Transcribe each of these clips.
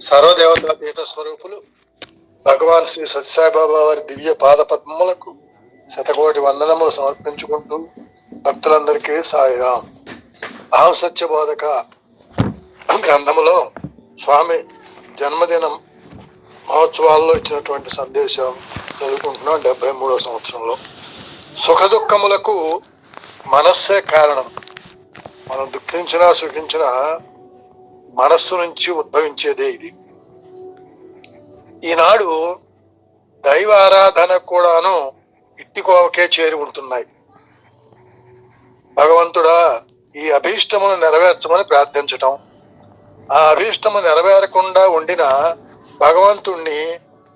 సర్వదేవతా పీఠ స్వరూపులు భగవాన్ శ్రీ సత్యసాయిబాబా వారి దివ్య పాద పద్మములకు శతకోటి వందనములు సమర్పించుకుంటూ భక్తులందరికీ సాయిరాం. అహం సత్యబోధక గ్రంథములో స్వామి జన్మదినం మహోత్సవాల్లో ఇచ్చినటువంటి సందేశం చదువుకుంటున్నాం డెబ్బై మూడో సంవత్సరంలో. సుఖ దుఃఖములకు మనస్సే కారణం. మనం దుఃఖించినా సుఖించినా మనస్సు నుంచి ఉద్భవించేదే ఇది. ఈనాడు దైవ ఆరాధన కూడాను ఇట్టికోవకే చేరి ఉంటున్నాయి. భగవంతుడా ఈ అభీష్టమును నెరవేర్చమని ప్రార్థించటం ఆ అభీష్టము నెరవేరకుండా ఉండిన భగవంతుణ్ణి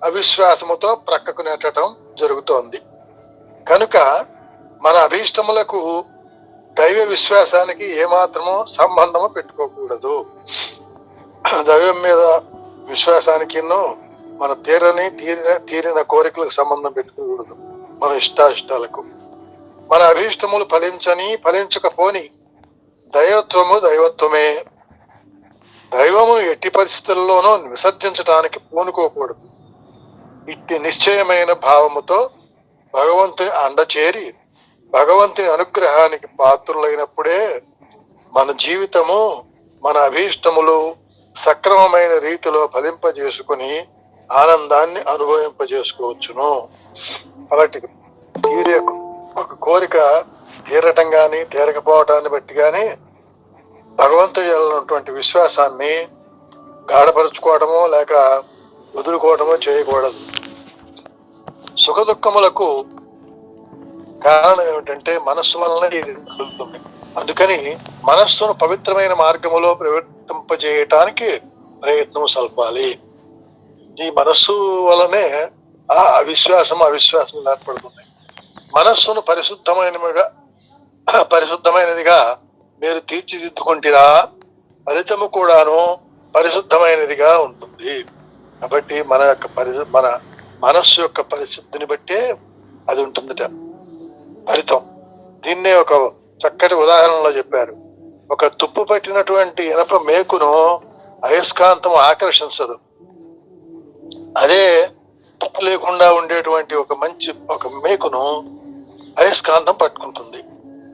అవిశ్వాసముతో ప్రక్కకు నెట్టడం జరుగుతోంది. కనుక మన అభీష్టములకు దైవ విశ్వాసానికి ఏమాత్రమో సంబంధము పెట్టుకోకూడదు. దైవం మీద విశ్వాసానికి మన తీరని తీరిన తీరిన కోరికలకు సంబంధం పెట్టుకోకూడదు మన ఇష్టాయిష్టాలకు. మన అభీష్టములు ఫలించని ఫలించకపోని దైవత్వము దైవత్వమే. దైవము ఎట్టి పరిస్థితుల్లోనూ విసర్జించడానికి పూనుకోకూడదు. ఇట్టి నిశ్చయమైన భావముతో భగవంతుని అండచేరి భగవంతుని అనుగ్రహానికి పాత్రులైనప్పుడే మన జీవితము మన అభీష్టములు సక్రమమైన రీతిలో ఫలింపజేసుకుని ఆనందాన్ని అనుభవింపజేసుకోవచ్చును. అలాంటి తీరే ఒక కోరిక తీరటం కానీ తీరకపోవటాన్ని బట్టి కానీ భగవంతుడి ఉన్నటువంటి విశ్వాసాన్ని గాఢపరుచుకోవడమో లేక వదులుకోవడమో చేయకూడదు. సుఖ దుఃఖములకు కారణం ఏమిటంటే మనస్సు వలన ఈ రెండు కలుగుతుంది అందుకని మనస్సును పవిత్రమైన మార్గములో ప్రవర్తింపజేయటానికి ప్రయత్నం సల్పాలి. ఈ మనస్సు వలనే ఆ అవిశ్వాసం అవిశ్వాసం ఏర్పడుతుంది మనస్సును పరిశుద్ధమైనగా పరిశుద్ధమైనదిగా మీరు తీర్చిదిద్దుకుంటారా. ఫలితము కూడాను పరిశుద్ధమైనదిగా ఉంటుంది. కాబట్టి మన యొక్క పరిశు మన మనస్సు యొక్క పరిశుద్ధిని బట్టే అది ఉంటుందిట. ఫలితం. దీన్నే ఒక చక్కటి ఉదాహరణలో చెప్పారు. ఒక తుప్పు పట్టినటువంటి ఇనప మేకును అయస్కాంతం ఆకర్షించదు. అదే తుప్పు లేకుండా ఉండేటువంటి ఒక మంచి ఒక మేకును అయస్కాంతం పట్టుకుంటుంది.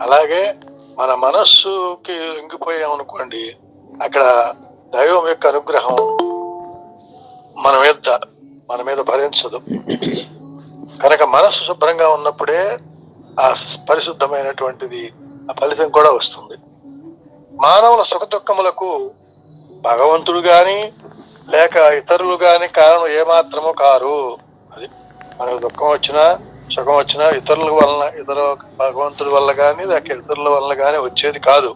అలాగే మన మనస్సుకి లొంగిపోయామనుకోండి అక్కడ దైవం యొక్క అనుగ్రహం మన మీద మన మీద భరించదు కనుక మనస్సు శుభ్రంగా ఉన్నప్పుడే ఆ పరిశుద్ధమైనటువంటిది ఆ ఫలితం కూడా వస్తుంది. మానవుల సుఖ దుఃఖములకు భగవంతుడు కానీ లేక ఇతరులు కానీ కారణం ఏమాత్రము కారు. అది మనకు దుఃఖం వచ్చినా సుఖం వచ్చినా ఇతరుల వలన ఇతర భగవంతుడి వల్ల కానీ లేక ఇతరుల వల్ల కానీ వచ్చేది కాదు.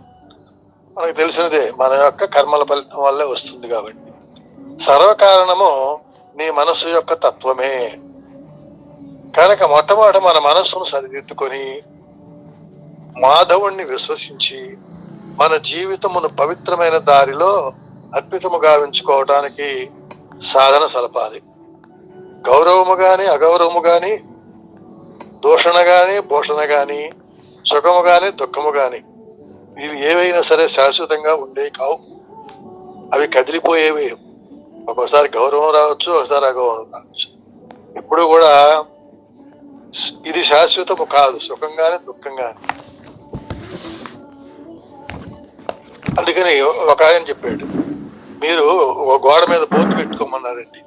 మనకు తెలిసినదే మన యొక్క కర్మల ఫలితం వల్లే వస్తుంది కాబట్టి. సర్వకారణము నీ మనసు యొక్క తత్వమే. కనుక మొట్టమొదట మన మనస్సును సరిదిద్దుకొని మాధవుణ్ణి విశ్వసించి మన జీవితమును పవిత్రమైన దారిలో అర్పితముగా ఉంచుకోవటానికి సాధన సలపాలి. గౌరవము కానీ అగౌరవము కానీ దూషణ కానీ భూషణ కానీ సుఖము కానీ దుఃఖము కానీ ఇవి ఏవైనా సరే శాశ్వతంగా ఉండేవి కావు. అవి కదిలిపోయేవి. ఒక్కోసారి గౌరవం రావచ్చు ఒకసారి అగౌరవం రావచ్చు. ఎప్పుడు కూడా ఇది శాశ్వతము కాదు సుఖంగానే దుఃఖంగానే. అందుకని ఒక ఆయన చెప్పాడు మీరు ఒక గోడ మీద బోర్డు పెట్టుకోమన్నారండి.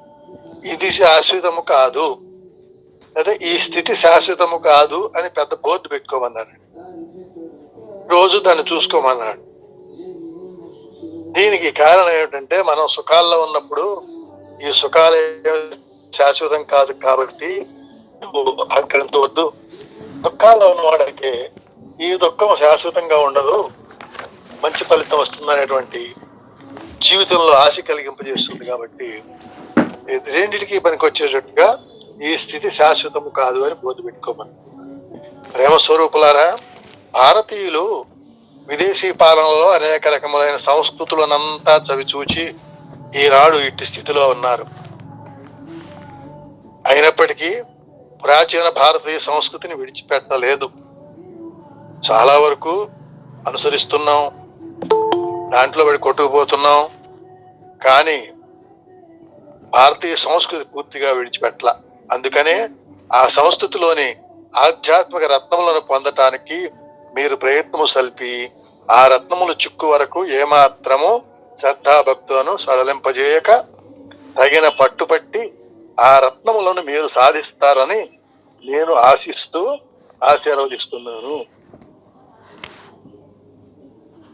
ఇది శాశ్వతము కాదు. అదే ఈ స్థితి శాశ్వతము కాదు అని పెద్ద బోర్డు పెట్టుకోమన్నాడు రోజు దాన్ని చూసుకోమన్నాడు. దీనికి కారణం ఏమిటంటే మనం సుఖాల్లో ఉన్నప్పుడు ఈ సుఖాలు శాశ్వతం కాదు కాబట్టి అహంకరించవద్దు దుఃఖాల్లో ఉన్నవాడైతే ఈ దుఃఖం శాశ్వతంగా ఉండదు. మంచి ఫలితం వస్తుందనేటువంటి జీవితంలో ఆశ కలిగింపజేస్తుంది కాబట్టి రెండింటికి పనికొచ్చేటట్టుగా పనికి వచ్చేటట్టుగా ఈ స్థితి శాశ్వతము కాదు అని బోధ పెట్టుకోమని. ప్రేమ స్వరూపులారా భారతీయులు విదేశీ పాలనలో అనేక రకములైన సంస్కృతులనంతా చవిచూచి ఈనాడు ఇట్టి స్థితిలో ఉన్నారు. అయినప్పటికీ ప్రాచీన భారతీయ సంస్కృతిని విడిచిపెట్టలేదు. చాలా వరకు అనుసరిస్తున్నాం. దాంట్లో పడి కొట్టుకుపోతున్నాం. కానీ భారతీయ సంస్కృతి పూర్తిగా విడిచిపెట్టల. అందుకనే ఆ సంస్కృతిలోని ఆధ్యాత్మిక రత్నములను పొందటానికి మీరు ప్రయత్నము సల్పి ఆ రత్నములు చిక్కు వరకు ఏమాత్రము శ్రద్ధాభక్తులను సడలింపజేయక తగిన పట్టుపట్టి ఆ రత్నములను మీరు సాధిస్తారని నేను ఆశిస్తూ ఆశీర్వదిస్తున్నాను.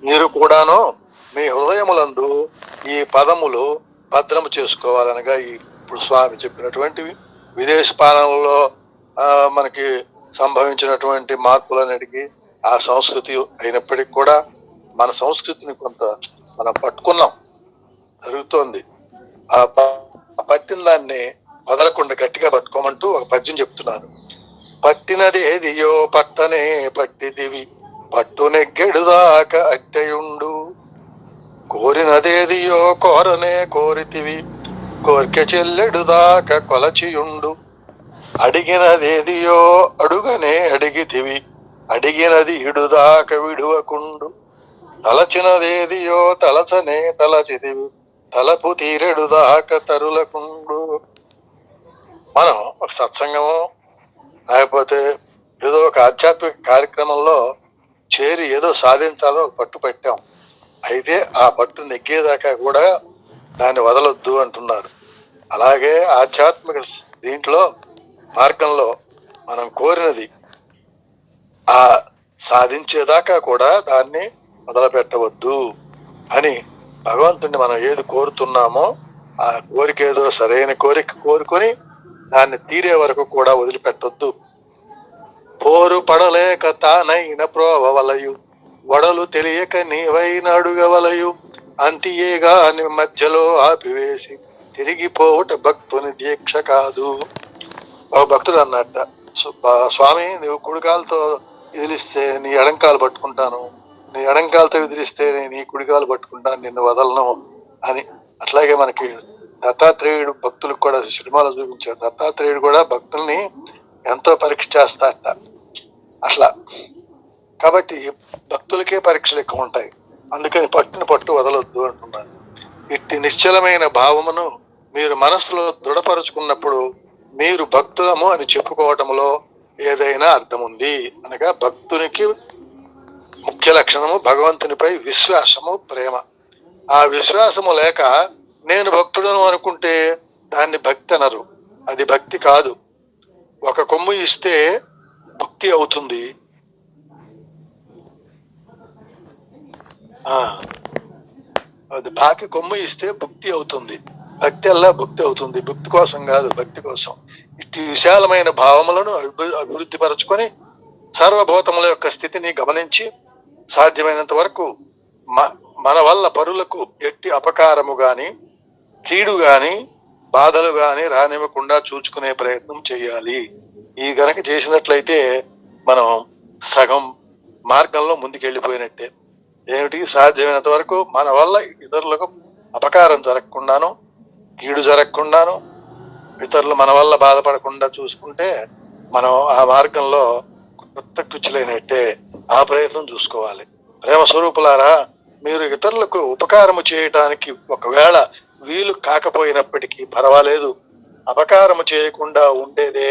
మీరు కూడాను మీ హృదయములందు ఈ పదములు భద్రము చేసుకోవాలనగా ఈ ఇప్పుడు స్వామి చెప్పినటువంటివి. విదేశ పాలనలో మనకి సంభవించినటువంటి మార్పులన్నిటికీ ఆ సంస్కృతి అయినప్పటికీ కూడా మన సంస్కృతిని కొంత మనం పట్టుకున్నాం. జరుగుతోంది. ఆ ప- ఆ పట్టిన దాన్ని వదలకుండా గట్టిగా పట్టుకోమంటూ ఒక పద్యం చెప్తున్నారు. పట్టినది ఏదియో పట్టనే పట్టిదివి పట్టు నెగ్గెడుదాక అట్టయుండు. కోరినదేదియో కోరనే కోరితివి కోరిక చెల్లెడుదాక కొలచియుండు. అడిగినదేదియో అడుగనే అడిగితివి అడిగినది ఇడుదాక విడువకుండు. తలచినదేదియో తలచనే తలచిదివి తలపు తీరెడుదాక తరులకుండు. మనం ఒక సత్సంగమో లేకపోతే ఏదో ఒక ఆధ్యాత్మిక కార్యక్రమంలో చేరి ఏదో సాధించాలో ఒక పట్టు పెట్టాం. అయితే ఆ పట్టు నెగ్గేదాకా కూడా దాన్ని వదలొద్దు అంటున్నారు. అలాగే ఆధ్యాత్మిక దీంట్లో మార్గంలో మనం కోరినది ఆ సాధించేదాకా కూడా దాన్ని వదలపెట్టవద్దు అని భగవంతుడిని మనం ఏది కోరుతున్నామో ఆ కోరిక ఏదో సరైన కోరిక కోరుకొని దాన్ని తీరే వరకు కూడా వదిలిపెట్టొద్దు. పోరు పడలేక తానైన ప్రోవలయు వడలు తెలియక నీవైన అడుగవలయు అంతియేగా మధ్యలో ఆపివేసి తిరిగిపోవుట భక్తుని దీక్ష కాదు. ఒక భక్తుడు అన్నట్ట స్వామి నువ్వు కుడికాలతో ఎదిలిస్తే నీ ఎడంకాలు పట్టుకుంటాను. నీ ఎడంకాలతో ఎదిలిస్తే నేను నీ కుడికాలు పట్టుకుంటాను నిన్ను వదలను అని. అట్లాగే మనకి దత్తాత్రేయుడు భక్తులకు కూడా సినిమాలో చూపించాడు. దత్తాత్రేయుడు కూడా భక్తుల్ని ఎంతో పరీక్ష చేస్తాడట. అట్లా. కాబట్టి భక్తులకే పరీక్షలు ఎక్కువ ఉంటాయి. అందుకని పట్టుని పట్టు వదలొద్దు అంటున్నారు. ఇట్టి నిశ్చలమైన భావమును మీరు మనసులో దృఢపరుచుకున్నప్పుడు మీరు భక్తులము అని చెప్పుకోవటంలో ఏదైనా అర్థం ఉంది అనగా భక్తునికి ముఖ్య లక్షణము భగవంతునిపై విశ్వాసము ప్రేమ. ఆ విశ్వాసము లేక నేను భక్తుడను అనుకుంటే దాన్ని భక్తి అనరు. అది భక్తి కాదు. ఒక కొమ్ము ఇస్తే భక్తి అవుతుంది. అది బాకి కొమ్ము ఇస్తే భక్తి అవుతుంది. భక్తి అల్లా భక్తి అవుతుంది. భక్తి కోసం కాదు భక్తి కోసం. ఇట్టి విశాలమైన భావములను అభివృద్ధి పరచుకొని సర్వభూతముల యొక్క స్థితిని గమనించి సాధ్యమైనంత వరకు మ- మన వల్ల పరులకు ఎట్టి అపకారము గాని కీడు గాని బాధలు గాని రానివ్వకుండా చూచుకునే ప్రయత్నం చేయాలి. ఈ గనక చేసినట్లయితే మనం సగం మార్గంలో ముందుకెళ్ళిపోయినట్టే. ఏమిటి? సాధ్యమైనంత వరకు మన వల్ల ఇతరులకు అపకారం జరగకుండాను కీడు జరగకుండాను ఇతరులు మన వల్ల బాధపడకుండా చూసుకుంటే మనం ఆ మార్గంలో కొత్త కృచులైనట్టే ఆ ప్రయత్నం చూసుకోవాలి. ప్రేమ స్వరూపులారా మీరు ఇతరులకు ఉపకారము చేయటానికి ఒకవేళ వీలు కాకపోయినప్పటికీ పర్వాలేదు. అపకారము చేయకుండా ఉండేదే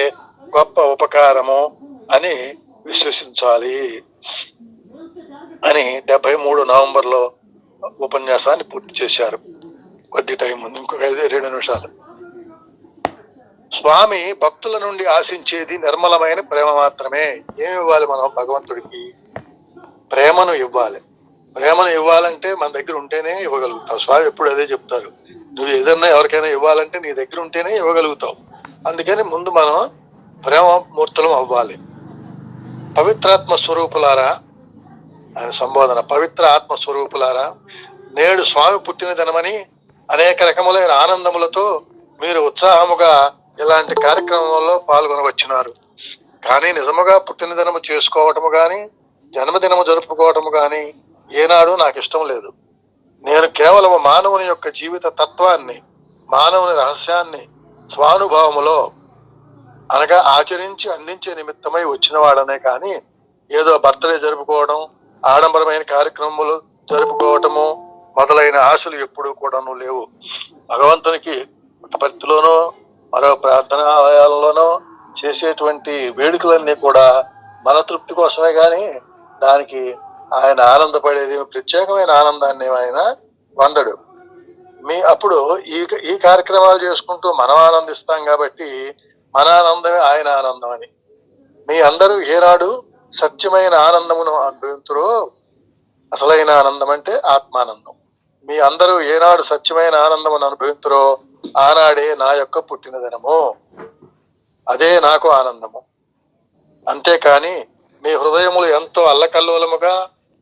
గొప్ప ఉపకారము అని విశ్వసించాలి అని డెబ్బై మూడు నవంబర్లో ఉపన్యాసాన్ని పూర్తి చేశారు. కొద్ది టైం ఉంది ఇంకొక ఐదు రెండు నిమిషాలు. స్వామి భక్తుల నుండి ఆశించేది నిర్మలమైన ప్రేమ మాత్రమే. ఏమి ఇవ్వాలి మనం భగవంతుడికి? ప్రేమను ఇవ్వాలి. ప్రేమను ఇవ్వాలంటే మన దగ్గర ఉంటేనే ఇవ్వగలుగుతావు. స్వామి ఎప్పుడు అదే చెప్తారు. నువ్వు ఏదన్నా ఎవరికైనా ఇవ్వాలంటే నీ దగ్గర ఉంటేనే ఇవ్వగలుగుతావు. అందుకని ముందు మనం ప్రేమ మూర్తులం అవ్వాలి. పవిత్రాత్మ స్వరూపులారా ఆయన సంబోధన పవిత్ర ఆత్మ స్వరూపులారా నేడు స్వామి పుట్టిన దినమని అనేక రకములైన ఆనందములతో మీరు ఉత్సాహముగా ఇలాంటి కార్యక్రమంలో పాల్గొనవచ్చున్నారు కానీ నిజముగా పుట్టినదినము చేసుకోవటము కానీ జన్మదినము జరుపుకోవటము కానీ ఏనాడు నాకు ఇష్టం లేదు. నేను కేవలం మానవుని యొక్క జీవిత తత్వాన్ని మానవుని రహస్యాన్ని స్వానుభవములో అనగా ఆచరించి అందించే నిమిత్తమై వచ్చిన వాడనే కానీ ఏదో బర్త్డే జరుపుకోవడం ఆడంబరమైన కార్యక్రమములు జరుపుకోవటము మొదలైన ఆశలు ఎప్పుడూ కూడాను లేవు. భగవంతునికి పుట్టపర్తిలోనో మరో ప్రార్థనాలయాలలోనో చేసేటువంటి వేడుకలన్నీ కూడా మన తృప్తి కోసమే కానీ దానికి ఆయన ఆనందపడేది ప్రత్యేకమైన ఆనందాన్ని ఆయన పొందడు మీ అప్పుడు ఈ ఈ కార్యక్రమాలు చేసుకుంటూ మనం ఆనందిస్తాం కాబట్టి మన ఆనందమే ఆయన ఆనందం అని. మీ అందరూ ఏనాడు సత్యమైన ఆనందమును అనుభవింతురో అసలైన ఆనందం అంటే ఆత్మానందం. మీ అందరూ ఏనాడు సత్యమైన ఆనందమును అనుభవింతురో ఆనాడే నా యొక్క పుట్టినదినము అదే నాకు ఆనందము. అంతేకాని మీ హృదయములు ఎంతో అల్లకల్లోలముగా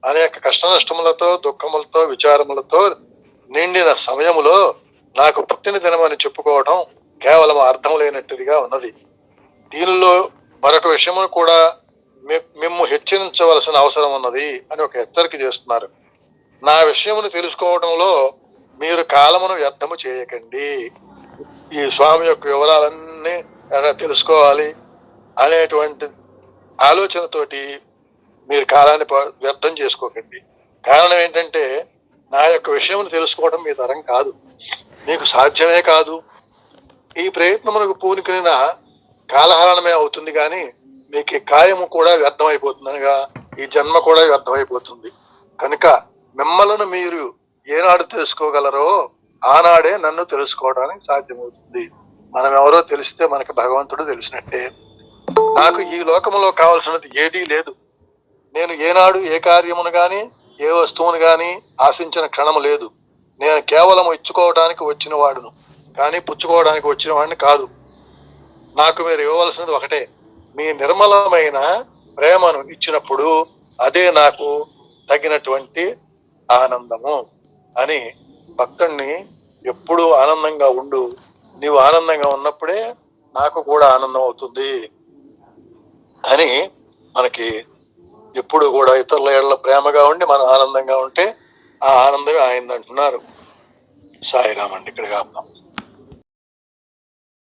అనేక కష్ట నష్టములతో దుఃఖములతో విచారములతో నిండిన సమయములో నాకు పుట్టిన దినమని చెప్పుకోవడం కేవలం అర్థం లేనట్టుదిగా ఉన్నది. దీనిలో మరొక విషయమును కూడా మి- మిమ్ము హెచ్చరించవలసిన అవసరం ఉన్నది అని ఒక హెచ్చరిక చేస్తున్నారు. నా విషయమును తెలుసుకోవడంలో మీరు కాలమును వ్యర్థము చేయకండి. ఈ స్వామి యొక్క వివరాలన్నీ ఎలా తెలుసుకోవాలి అనేటువంటి ఆలోచనతోటి మీరు కాలాన్ని ప- వ్యర్థం చేసుకోకండి. కారణం ఏంటంటే నా యొక్క విషయం తెలుసుకోవడం మీ తరం కాదు. మీకు సాధ్యమే కాదు. ఈ ప్రయత్నమునకు పూనుకున్న కాలహరణమే అవుతుంది కానీ మీకు కాయము కూడా వ్యర్థమైపోతుందనగా ఈ జన్మ కూడా వ్యర్థమైపోతుంది. కనుక మిమ్మలను మీరు ఏనాడు తెలుసుకోగలరో ఆనాడే నన్ను తెలుసుకోవడానికి సాధ్యమవుతుంది. మనం ఎవరో తెలిస్తే మనకు భగవంతుడు తెలిసినట్టే. నాకు ఈ లోకములో కావలసినది ఏదీ లేదు. నేను ఏనాడు ఏ కార్యమును గాని ఏ వస్తువును గాని ఆశించిన క్షణము లేదు. నేను కేవలం ఇచ్చుకోవడానికి వచ్చిన వాడును కానీ పుచ్చుకోవడానికి వచ్చిన వాడిని కాదు. నాకు మీరు ఇవ్వవలసినది ఒకటే. మీ నిర్మలమైన ప్రేమను ఇచ్చినప్పుడు అదే నాకు తగినటువంటి ఆనందము అని భక్తుణ్ణి ఎప్పుడూ ఆనందంగా ఉండు. నీవు ఆనందంగా ఉన్నప్పుడే నాకు కూడా ఆనందం అవుతుంది అని మనకి ఎప్పుడు కూడా ఇతరుల ఏళ్ళ ప్రేమగా ఉండి మనం ఆనందంగా ఉంటే ఆ ఆనందమే ఆయన అంటున్నారు సాయిరామండి ఇక్కడ కాపుదాం